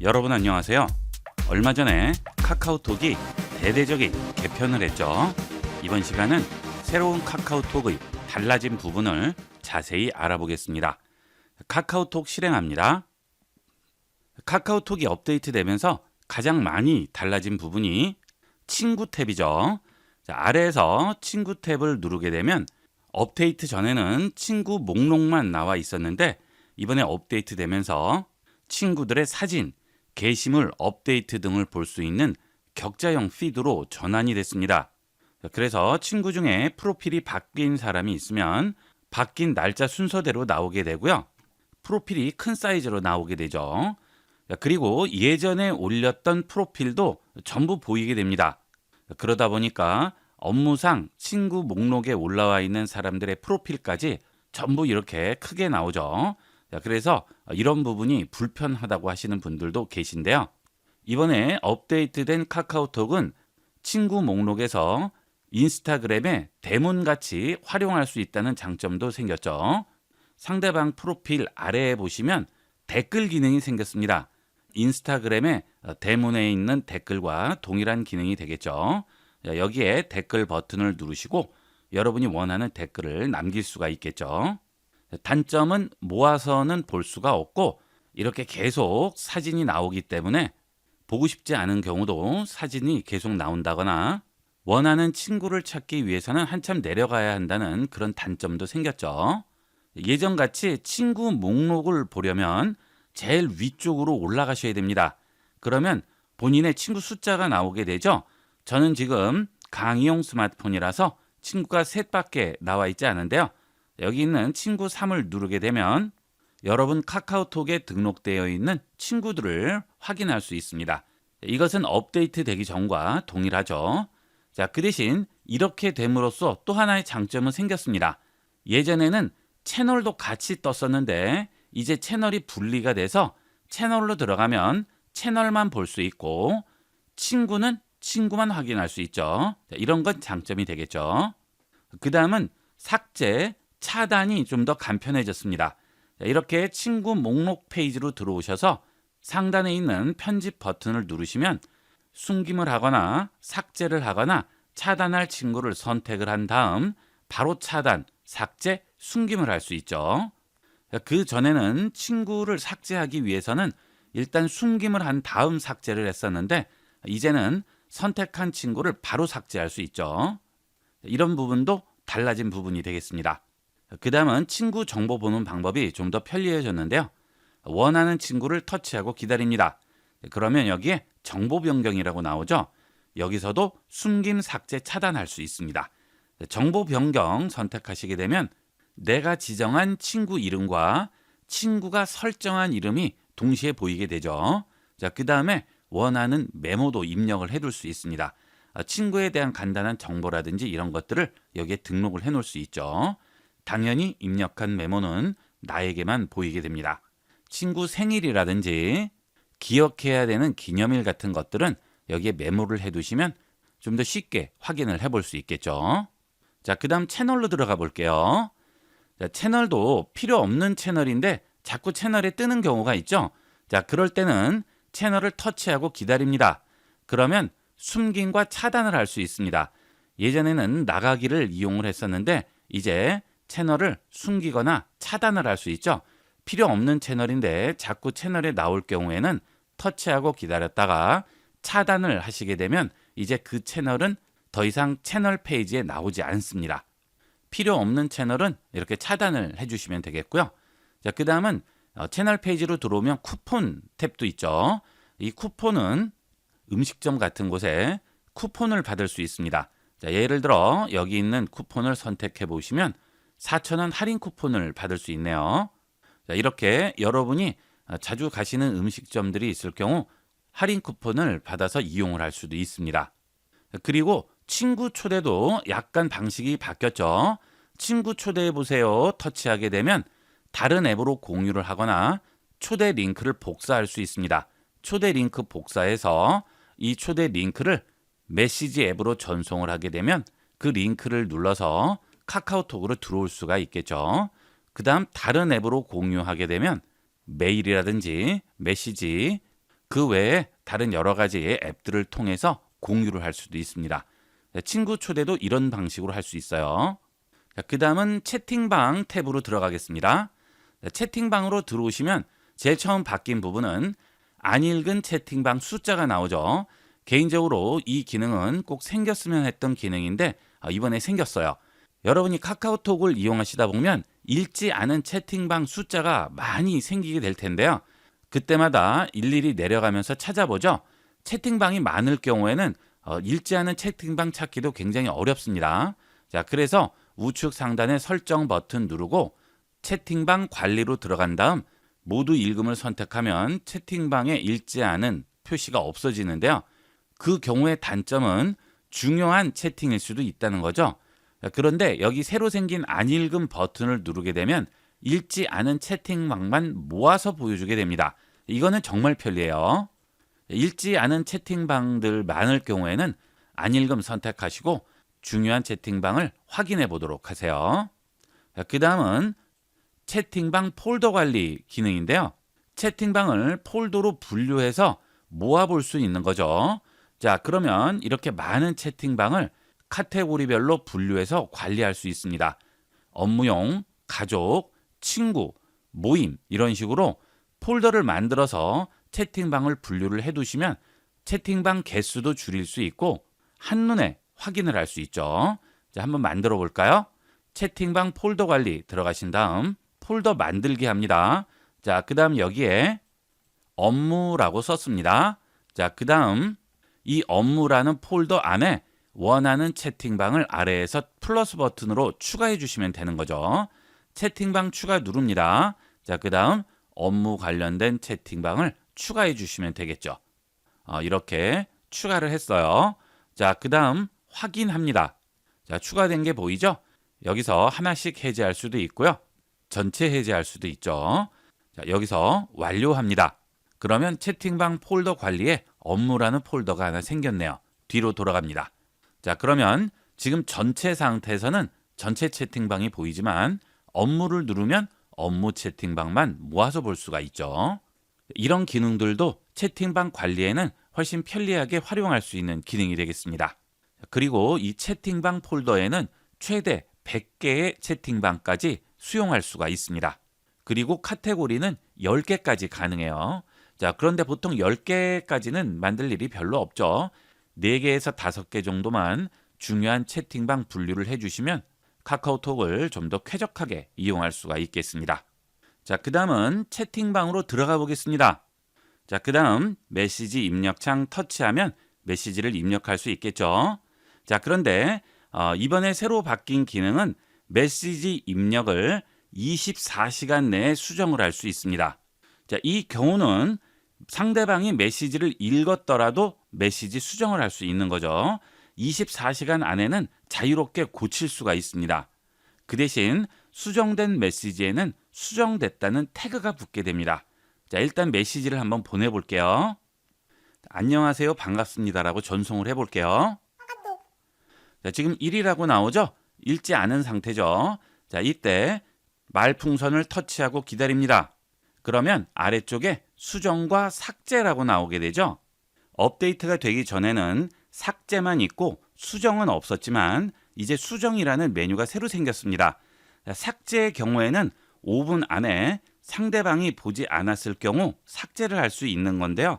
여러분 안녕하세요. 얼마 전에 카카오톡이 대대적인 개편을 했죠. 이번 시간은 새로운 카카오톡의 달라진 부분을 자세히 알아보겠습니다. 카카오톡 실행합니다. 카카오톡이 업데이트되면서 가장 많이 달라진 부분이 친구 탭이죠. 자, 아래에서 친구 탭을 누르게 되면 업데이트 전에는 친구 목록만 나와 있었는데 이번에 업데이트 되면서 친구들의 사진, 게시물 업데이트 등을 볼 수 있는 격자형 피드로 전환이 됐습니다. 그래서 친구 중에 프로필이 바뀐 사람이 있으면 바뀐 날짜 순서대로 나오게 되고요. 프로필이 큰 사이즈로 나오게 되죠. 그리고 예전에 올렸던 프로필도 전부 보이게 됩니다. 그러다 보니까 업무상 친구 목록에 올라와 있는 사람들의 프로필까지 전부 이렇게 크게 나오죠. 그래서 이런 부분이 불편하다고 하시는 분들도 계신데요. 이번에 업데이트된 카카오톡은 친구 목록에서 인스타그램의 대문같이 활용할 수 있다는 장점도 생겼죠. 상대방 프로필 아래에 보시면 댓글 기능이 생겼습니다. 인스타그램의 대문에 있는 댓글과 동일한 기능이 되겠죠. 여기에 댓글 버튼을 누르시고 여러분이 원하는 댓글을 남길 수가 있겠죠. 단점은 모아서는 볼 수가 없고 이렇게 계속 사진이 나오기 때문에 보고 싶지 않은 경우도 사진이 계속 나온다거나 원하는 친구를 찾기 위해서는 한참 내려가야 한다는 그런 단점도 생겼죠. 예전같이 친구 목록을 보려면 제일 위쪽으로 올라가셔야 됩니다. 그러면 본인의 친구 숫자가 나오게 되죠. 저는 지금 강의용 스마트폰이라서 친구가 셋밖에 나와 있지 않은데요. 여기 있는 친구 3을 누르게 되면 여러분 카카오톡에 등록되어 있는 친구들을 확인할 수 있습니다. 이것은 업데이트 되기 전과 동일하죠. 자, 그 대신 이렇게 됨으로써 또 하나의 장점은 생겼습니다. 예전에는 채널도 같이 떴었는데 이제 채널이 분리가 돼서 채널로 들어가면 채널만 볼 수 있고 친구는 친구만 확인할 수 있죠. 자, 이런 건 장점이 되겠죠. 그 다음은 삭제, 차단이 좀 더 간편해졌습니다. 자, 이렇게 친구 목록 페이지로 들어오셔서 상단에 있는 편집 버튼을 누르시면 숨김을 하거나 삭제를 하거나 차단할 친구를 선택을 한 다음 바로 차단, 삭제, 숨김을 할 수 있죠. 그 전에는 친구를 삭제하기 위해서는 일단 숨김을 한 다음 삭제를 했었는데 이제는 선택한 친구를 바로 삭제할 수 있죠. 이런 부분도 달라진 부분이 되겠습니다. 그 다음은 친구 정보 보는 방법이 좀 더 편리해졌는데요. 원하는 친구를 터치하고 기다립니다. 그러면 여기에 정보 변경이라고 나오죠. 여기서도 숨김 삭제 차단할 수 있습니다. 정보 변경 선택하시게 되면 내가 지정한 친구 이름과 친구가 설정한 이름이 동시에 보이게 되죠. 자, 그 다음에 원하는 메모도 입력을 해둘 수 있습니다. 아, 친구에 대한 간단한 정보라든지 이런 것들을 여기에 등록을 해 놓을 수 있죠. 당연히 입력한 메모는 나에게만 보이게 됩니다. 친구 생일이라든지 기억해야 되는 기념일 같은 것들은 여기에 메모를 해두시면 좀 더 쉽게 확인을 해볼 수 있겠죠. 자, 그 다음 채널로 들어가 볼게요. 자, 채널도 필요 없는 채널인데 자꾸 채널에 뜨는 경우가 있죠. 자, 그럴 때는 채널을 터치하고 기다립니다. 그러면 숨김과 차단을 할 수 있습니다. 예전에는 나가기를 이용을 했었는데 이제 채널을 숨기거나 차단을 할 수 있죠. 필요 없는 채널인데 자꾸 채널에 나올 경우에는 터치하고 기다렸다가 차단을 하시게 되면 이제 그 채널은 더 이상 채널 페이지에 나오지 않습니다. 필요 없는 채널은 이렇게 차단을 해주시면 되겠고요. 자, 그 다음은 어, 채널 페이지로 들어오면 쿠폰 탭도 있죠. 이 쿠폰은 음식점 같은 곳에 쿠폰을 받을 수 있습니다. 자, 예를 들어 여기 있는 쿠폰을 선택해 보시면 4,000원 할인 쿠폰을 받을 수 있네요. 자, 이렇게 여러분이 어, 자주 가시는 음식점들이 있을 경우 할인 쿠폰을 받아서 이용을 할 수도 있습니다. 그리고 친구 초대도 약간 방식이 바뀌었죠. 친구 초대해 보세요. 터치하게 되면 다른 앱으로 공유를 하거나 초대 링크를 복사할 수 있습니다. 초대 링크 복사해서 이 초대 링크를 메시지 앱으로 전송을 하게 되면 그 링크를 눌러서 카카오톡으로 들어올 수가 있겠죠. 그 다음 다른 앱으로 공유하게 되면 메일이라든지 메시지 그 외에 다른 여러 가지의 앱들을 통해서 공유를 할 수도 있습니다. 자, 친구 초대도 이런 방식으로 할 수 있어요. 그 다음은 채팅방 탭으로 들어가겠습니다. 자, 채팅방으로 들어오시면 제일 처음 바뀐 부분은 안 읽은 채팅방 숫자가 나오죠. 개인적으로 이 기능은 꼭 생겼으면 했던 기능인데 아, 이번에 생겼어요. 여러분이 카카오톡을 이용하시다 보면 읽지 않은 채팅방 숫자가 많이 생기게 될 텐데요. 그때마다 일일이 내려가면서 찾아보죠. 채팅방이 많을 경우에는 어, 읽지 않은 채팅방 찾기도 굉장히 어렵습니다. 자, 그래서 우측 상단의 설정 버튼 누르고 채팅방 관리로 들어간 다음 모두 읽음을 선택하면 채팅방에 읽지 않은 표시가 없어지는데요. 그 경우의 단점은 중요한 채팅일 수도 있다는 거죠. 그런데 여기 새로 생긴 안 읽음 버튼을 누르게 되면 읽지 않은 채팅방만 모아서 보여주게 됩니다. 이거는 정말 편리해요. 읽지 않은 채팅방들 많을 경우에는 안 읽음 선택하시고 중요한 채팅방을 확인해 보도록 하세요. 그 다음은 채팅방 폴더 관리 기능인데요. 채팅방을 폴더로 분류해서 모아볼 수 있는 거죠. 자, 그러면 이렇게 많은 채팅방을 카테고리별로 분류해서 관리할 수 있습니다. 업무용, 가족, 친구, 모임 이런 식으로 폴더를 만들어서 채팅방을 분류를 해두시면 채팅방 개수도 줄일 수 있고 한눈에 확인을 할 수 있죠. 자, 한번 만들어 볼까요? 채팅방 폴더 관리 들어가신 다음 폴더 만들기 합니다. 자, 그 다음 여기에 업무라고 썼습니다. 자, 그 다음 이 업무라는 폴더 안에 원하는 채팅방을 아래에서 플러스 버튼으로 추가해 주시면 되는 거죠. 채팅방 추가 누릅니다. 자, 그 다음 업무 관련된 채팅방을 추가해 주시면 되겠죠. 어, 이렇게 추가를 했어요. 자, 그 다음 확인합니다. 자, 추가된 게 보이죠? 여기서 하나씩 해제할 수도 있고요. 전체 해제할 수도 있죠. 자, 여기서 완료합니다. 그러면 채팅방 폴더 관리에 업무라는 폴더가 하나 생겼네요. 뒤로 돌아갑니다. 자, 그러면 지금 전체 상태에서는 전체 채팅방이 보이지만 업무를 누르면 업무 채팅방만 모아서 볼 수가 있죠. 이런 기능들도 채팅방 관리에는 훨씬 편리하게 활용할 수 있는 기능이 되겠습니다. 그리고 이 채팅방 폴더에는 최대 100개의 채팅방까지 수용할 수가 있습니다. 그리고 카테고리는 10개까지 가능해요. 자, 그런데 보통 10개까지는 만들 일이 별로 없죠. 4개에서 5개 정도만 중요한 채팅방 분류를 해주시면 카카오톡을 좀 더 쾌적하게 이용할 수가 있겠습니다. 자, 그 다음은 채팅방으로 들어가 보겠습니다. 자, 그 다음 메시지 입력창 터치하면 메시지를 입력할 수 있겠죠. 자, 그런데 어, 이번에 새로 바뀐 기능은 메시지 입력을 24시간 내에 수정을 할 수 있습니다. 자, 이 경우는 상대방이 메시지를 읽었더라도 메시지 수정을 할 수 있는 거죠. 24시간 안에는 자유롭게 고칠 수가 있습니다. 그 대신 수정된 메시지에는 수정됐다는 태그가 붙게 됩니다. 자, 일단 메시지를 한번 보내볼게요. 안녕하세요. 반갑습니다라고 전송을 해볼게요. 자, 지금 1이라고 나오죠? 읽지 않은 상태죠. 자, 이때 말풍선을 터치하고 기다립니다. 그러면 아래쪽에 수정과 삭제라고 나오게 되죠. 업데이트가 되기 전에는 삭제만 있고 수정은 없었지만 이제 수정이라는 메뉴가 새로 생겼습니다. 삭제의 경우에는 5분 안에 상대방이 보지 않았을 경우 삭제를 할 수 있는 건데요.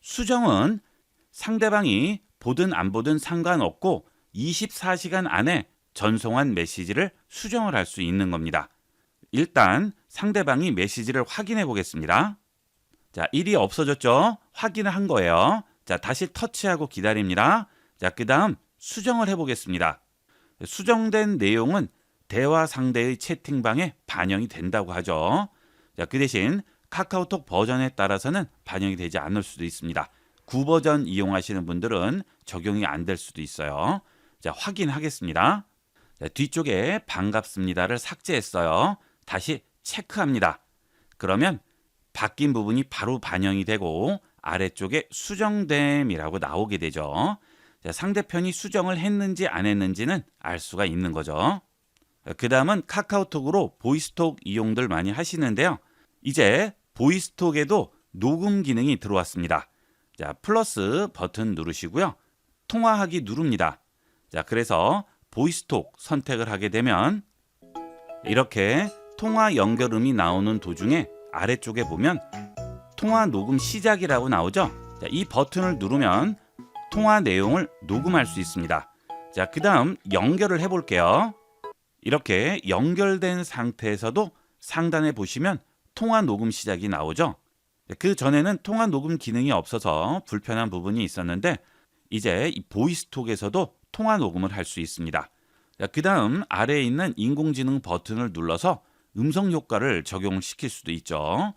수정은 상대방이 보든 안 보든 상관없고 24시간 안에 전송한 메시지를 수정을 할 수 있는 겁니다. 일단 상대방이 메시지를 확인해 보겠습니다. 자, 1이 없어졌죠? 확인을 한 거예요. 자, 다시 터치하고 기다립니다. 자, 그 다음 수정을 해보겠습니다. 수정된 내용은 대화 상대의 채팅방에 반영이 된다고 하죠. 자, 그 대신 카카오톡 버전에 따라서는 반영이 되지 않을 수도 있습니다. 9버전 이용하시는 분들은 적용이 안 될 수도 있어요. 자, 확인하겠습니다. 자, 뒤쪽에 반갑습니다를 삭제했어요. 다시 체크합니다. 그러면 바뀐 부분이 바로 반영이 되고 아래쪽에 수정됨이라고 나오게 되죠. 자, 상대편이 수정을 했는지 안 했는지는 알 수가 있는 거죠. 그 다음은 카카오톡으로 보이스톡 이용들 많이 하시는데요. 이제 보이스톡에도 녹음 기능이 들어왔습니다. 자, 플러스 버튼 누르시고요. 통화하기 누릅니다. 자, 그래서 보이스톡 선택을 하게 되면 이렇게 통화 연결음이 나오는 도중에 아래쪽에 보면 통화 녹음 시작이라고 나오죠. 자, 이 버튼을 누르면 통화 내용을 녹음할 수 있습니다. 자, 그 다음 연결을 해 볼게요. 이렇게 연결된 상태에서도 상단에 보시면 통화 녹음 시작이 나오죠. 그 전에는 통화 녹음 기능이 없어서 불편한 부분이 있었는데 이제 이 보이스톡에서도 통화 녹음을 할 수 있습니다. 그 다음 아래에 있는 인공지능 버튼을 눌러서 음성 효과를 적용을 시킬 수도 있죠.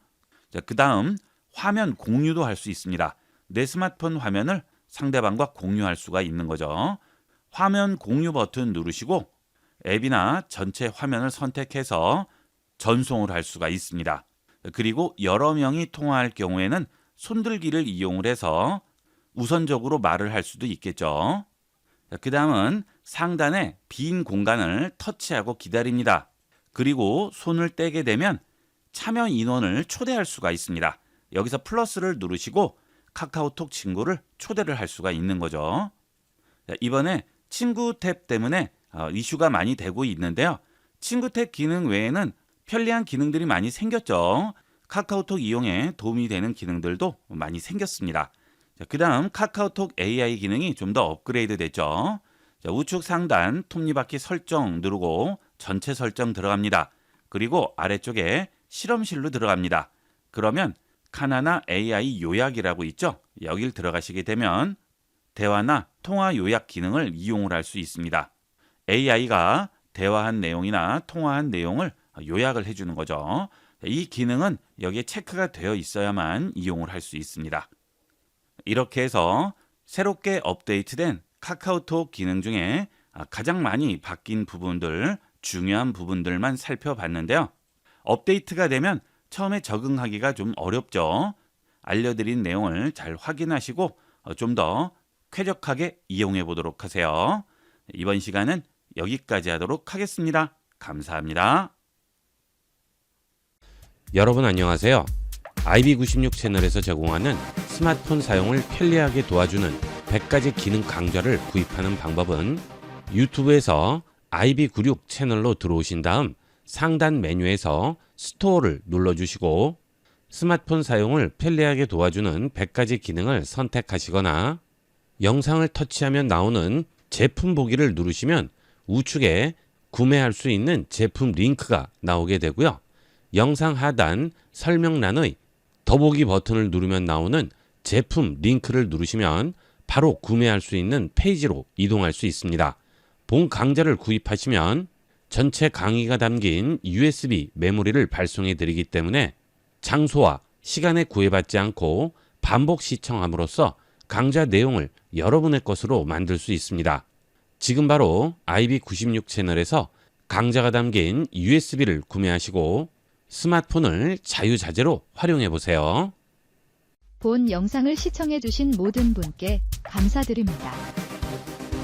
그 다음 화면 공유도 할 수 있습니다. 내 스마트폰 화면을 상대방과 공유할 수가 있는 거죠. 화면 공유 버튼 누르시고 앱이나 전체 화면을 선택해서 전송을 할 수가 있습니다. 그리고 여러 명이 통화할 경우에는 손들기를 이용을 해서 우선적으로 말을 할 수도 있겠죠. 그 다음은 상단에 빈 공간을 터치하고 기다립니다. 그리고 손을 떼게 되면 참여 인원을 초대할 수가 있습니다. 여기서 플러스를 누르시고 카카오톡 친구를 초대를 할 수가 있는 거죠. 이번에 친구 탭 때문에 어, 이슈가 많이 되고 있는데요. 친구 탭 기능 외에는 편리한 기능들이 많이 생겼죠. 카카오톡 이용에 도움이 되는 기능들도 많이 생겼습니다. 그 다음 카카오톡 AI 기능이 좀 더 업그레이드 됐죠. 자, 우측 상단 톱니바퀴 설정 누르고 전체 설정 들어갑니다. 그리고 아래쪽에 실험실로 들어갑니다. 그러면 카나나 AI 요약이라고 있죠. 여길 들어가시게 되면 대화나 통화 요약 기능을 이용을 할 수 있습니다. AI가 대화한 내용이나 통화한 내용을 요약을 해주는 거죠. 이 기능은 여기에 체크가 되어 있어야만 이용을 할 수 있습니다. 이렇게 해서 새롭게 업데이트된 카카오톡 기능 중에 가장 많이 바뀐 부분들, 중요한 부분들만 살펴봤는데요. 업데이트가 되면 처음에 적응하기가 좀 어렵죠. 알려드린 내용을 잘 확인하시고 좀 더 쾌적하게 이용해 보도록 하세요. 이번 시간은 여기까지 하도록 하겠습니다. 감사합니다. 여러분 안녕하세요. IB96 채널에서 제공하는 스마트폰 사용을 편리하게 도와주는 100가지 기능 강좌를 구입하는 방법은 유튜브에서 IB96 채널로 들어오신 다음 상단 메뉴에서 스토어를 눌러주시고 스마트폰 사용을 편리하게 도와주는 100가지 기능을 선택하시거나 영상을 터치하면 나오는 제품 보기를 누르시면 우측에 구매할 수 있는 제품 링크가 나오게 되고요. 영상 하단 설명란의 더보기 버튼을 누르면 나오는 제품 링크를 누르시면 바로 구매할 수 있는 페이지로 이동할 수 있습니다. 본 강좌를 구입하시면 전체 강의가 담긴 USB 메모리를 발송해 드리기 때문에 장소와 시간에 구애받지 않고 반복 시청함으로써 강좌 내용을 여러분의 것으로 만들 수 있습니다. 지금 바로 IB96 채널에서 강좌가 담긴 USB를 구매하시고 스마트폰을 자유자재로 활용해 보세요. 본 영상을 시청해 주신 모든 분께 감사드립니다.